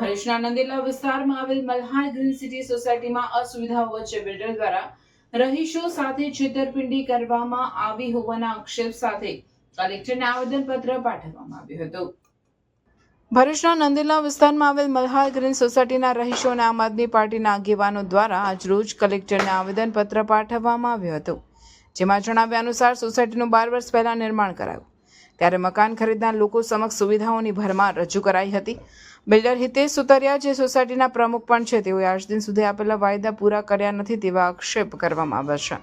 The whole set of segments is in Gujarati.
ભરૂચના નંદેલા વિસ્તારમાં આવેલ મલ્હાર ગ્રીન સિટી સોસાયટીમાં અસુવિધાઓ વચ્ચે બિલ્ડર દ્વારા રહીશો સાથે છેતરપિંડી કરવામાં આવી હોવાના આક્ષેપ સાથે કલેક્ટરને આવેદનપત્ર પાઠવવામાં આવ્યું હતું. ભરૂચના નંદેલા વિસ્તારમાં આવેલ મલ્હાર ગ્રીન સોસાયટીના રહીશો અને આમ આદમી પાર્ટીના આગેવાનો દ્વારા આજરોજ કલેક્ટરને આવેદનપત્ર પાઠવવામાં આવ્યું હતું. જેમાં જણાવ્યા અનુસાર સોસાયટીનું બાર વર્ષ પહેલા નિર્માણ કરાયું. ત્યારે મકાન ખરીદનાર લોકો સમક્ષ સુવિધાઓની ભરમાં રજૂ કરાઈ હતી. બિલ્ડર હિતેશ સુતરિયા, જે સોસાયટીના પ્રમુખ પણ છે, તેઓએ આજ દિન સુધી આપેલા વાયદા પૂરા કર્યા નથી તેવા આક્ષેપ કરવામાં આવ્યા છે.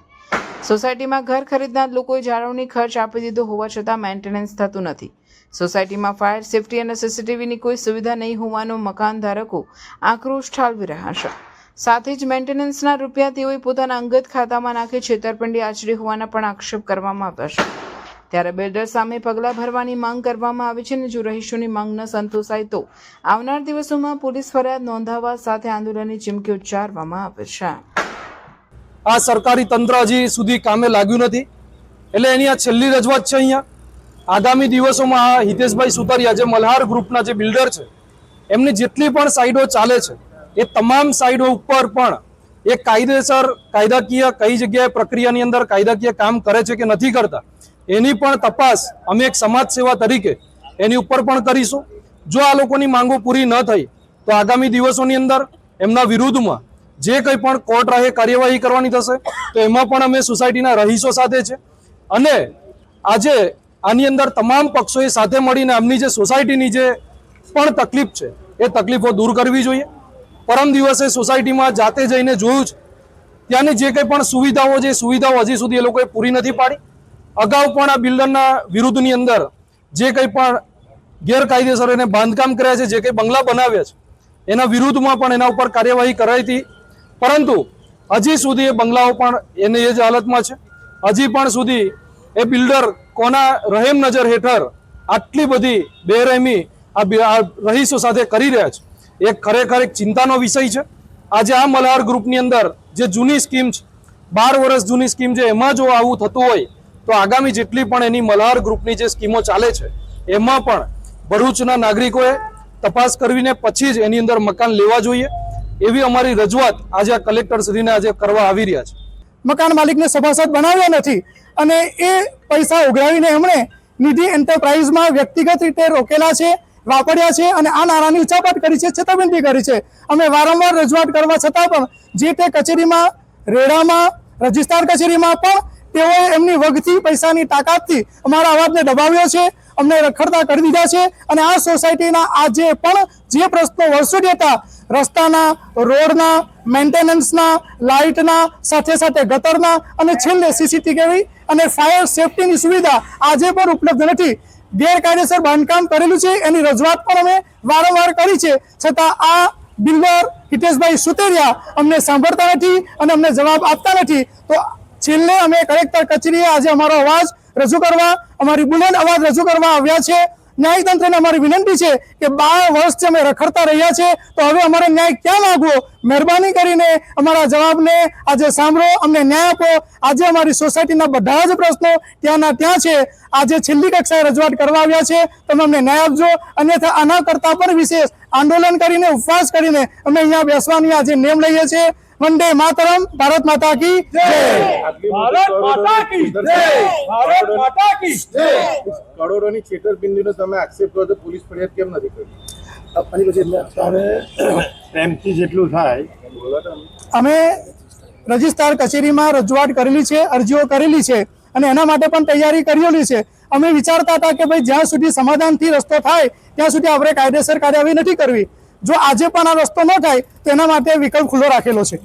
સોસાયટીમાં ઘર ખરીદનાર લોકોએ જાળવણી ખર્ચ આપી દીધો હોવા છતાં મેન્ટેનન્સ થતું નથી. સોસાયટીમાં ફાયર સેફટી અને સીસીટીવીની કોઈ સુવિધા નહીં હોવાનો મકાન ધારકો આક્રોશ ઠાલવી રહ્યા છે. સાથે જ મેન્ટેનન્સના રૂપિયા તેઓએ પોતાના અંગત ખાતામાં નાખી છેતરપિંડી આચરી હોવાના પણ આક્ષેપ કરવામાં આવ્યા છે. ત્યારે બિલ્ડર સામે પગલાં ભરવાની માંગ કરવામાં આવી છે અને જો રહીશોની માંગ ન સંતોષાય તો આવનાર દિવસોમાં પોલીસ ફરિયાદ નોંધાવવા સાથે આંદોલનની ચીમકી ઉચ્ચારવામાં આવે છે. આ સરકારી તંત્ર હજી સુધી કામે લાગ્યું નથી. એટલે એની આ છેલ્લી રજૂઆત છે અહીંયા. આગામી દિવસોમાં આ હિતેશભાઈ સુતારિયા, જે મલ્હાર ગ્રુપના જે બિલ્ડર છે, એમની જેટલી પણ સાઈડો ચાલે છે, એ તમામ સાઈડો ઉપર પણ એ કાયદેસર, કાયદાકીય, કઈ જગ્યાએ પ્રક્રિયાની અંદર કાયદાકીય કામ કરે છે કે નથી કરતા એની પણ તપાસ અમે એક સમાજ સેવા તરીકે એની ઉપર પણ કરીશું. જો આ લોકોની માંગો પૂરી ન થઈ, તો આગામી દિવસોની અંદર એમના વિરુદ્ધમાં જે કંઈ પણ કોર્ટ રહે કાર્યવાહી કરવાની થશે, તો એમાં પણ અમે સોસાયટીના રહીશો સાથે છે. અને આજે આની અંદર તમામ પક્ષોએ સાથે મળીને આમની જે સોસાયટીની જે પણ તકલીફ છે, એ તકલીફો દૂર કરવી જોઈએ. પરમ દિવસે સોસાયટીમાં જાતે જઈને જોયું છે. ત્યાંની જે કંઈ પણ સુવિધાઓ જે સુવિધાઓ હજી સુધી એ લોકોએ પૂરી નથી પાડી. અગાઉ પણ આ બિલ્ડરના વિરુદ્ધની અંદર જે કંઈ પણ ગેરકાયદેસર એને બાંધકામ કર્યા છે, જે કંઈ બંગલા બનાવ્યા છે, એના વિરુદ્ધમાં પણ એના ઉપર કાર્યવાહી કરાઈ હતી. પરંતુ હજી સુધી એ બંગલાઓ પણ એની એ જ હાલતમાં છે. હજી પણ સુધી એ બિલ્ડર કોના રહેમ નજર હેઠળ આટલી બધી બેરહેમી આ રહીશો સાથે કરી રહ્યા છે? એ ખરેખર એક ચિંતાનો વિષય છે. આજે આ મલ્હાર ગ્રુપની અંદર જે જૂની સ્કીમ છે, બાર વર્ષ જૂની સ્કીમ છે, એમાં જો આવું થતું હોય તો આગામી જેટલી પણ એની મલ્હાર ગ્રુપની જે સ્કીમો ચાલે છે, એમાં પણ ભરૂચના નાગરિકોએ તપાસ કરવીને પછી જ એની અંદર મકાન લેવા જોઈએ. એવી અમારી રજૂઆત આજે આ કલેક્ટર શ્રીને આજે કરવા આવી રહ્યા છે. મકાન માલિકને સભાસદ બનાવ્યા નથી અને એ પૈસા ઉઘરાવીને એમણે નિધિ એન્ટરપ્રાઇઝમાં વ્યક્તિગત રીતે રોકેલા છે, વાપર્યા છે અને આ નાણાંની ઉચાપટ કરી છે, છેતરપિંડી કરી છે. અમે વારંવાર રજૂઆત કરવા છતાં પણ જે તે કચેરીમાં, રેડામાં, રજિસ્ટ્રાર કચેરીમાં પણ તેઓએ એમની વગથી પૈસાની તાકાતથી અમારા અવાજને દબાવ્યો છે, અમને રખડતા કરી દીધા છે અને આ સોસાયટીના આજે પણ જે પ્રશ્નો વર્ષોથી હતા, રસ્તાના, રોડના, મેન્ટેનન્સના, લાઇટના, સાથે સાથે ગટરના અને છેલ્લે સીસીટીવી અને ફાયર સેફટીની સુવિધા આજે પણ ઉપલબ્ધ નથી. ગેરકાયદેસર બાંધકામ કરેલું છે, એની રજૂઆત પણ અમે વારંવાર કરી છે. છતાં આ બિલ્ડર હિતેશભાઈ સુતેરિયા અમને સાંભળતા નથી અને અમને જવાબ આપતા નથી. તો છેલ્લે અમે કલેક્ટર કચેરીએ આજે અમારો અવાજ રજૂ કરવા, અમારી બુલંદ અવાજ રજૂ કરવા આવ્યા છે. ન્યાયતંત્રને અમારી વિનંતી છે કે બાર વર્ષથી અમે રખડતા રહ્યા છે, તો હવે અમારે ન્યાય ક્યાં માગવો મહેરબાની કરીને અમારા જવાબને આજે સાંભળો, અમને ન્યાય આપો. આજે અમારી સોસાયટીના બધા જ પ્રશ્નો ત્યાંના ત્યાં છે. આજે છેલ્લી કક્ષાએ રજૂઆત કરવા આવ્યા છે, તમે અમને ન્યાય આપજો. અન્યથા આના કરતાં પણ વિશેષ આંદોલન કરીને, ઉપવાસ કરીને અમે અહીંયા બેસવાની આજે નેમ લઈએ છીએ. વંદે માતરમ ભારત માતા કી જય. ભારત માતા કી જય. ભારત માતા કી જય. કરોડોની છેતરપિંડીનો તમે આક્ષેપ કરો તો પોલીસ ફરિયાદ કેમ નથી કરી? અત્યારે પ્રેમથી જેટલું થાય. અમે રજિસ્ટ્રાર કચેરીમાં રજૂઆત કરેલી છે અરજીઓ કરેલી છે અને એના માટે પણ તૈયારી કરેલી છે. અમે વિચારતા હતા કે ભાઈ જ્યાં સુધી સમાધાનથી રસ્તો થાય ત્યાં સુધી આપણે કાયદેસર કાર્યવાહી નથી કરવી. જો આજે પણ આ રસ્તો ન થાય તેના માટે વિકલ્પ ખુલ્લો રાખેલો છે.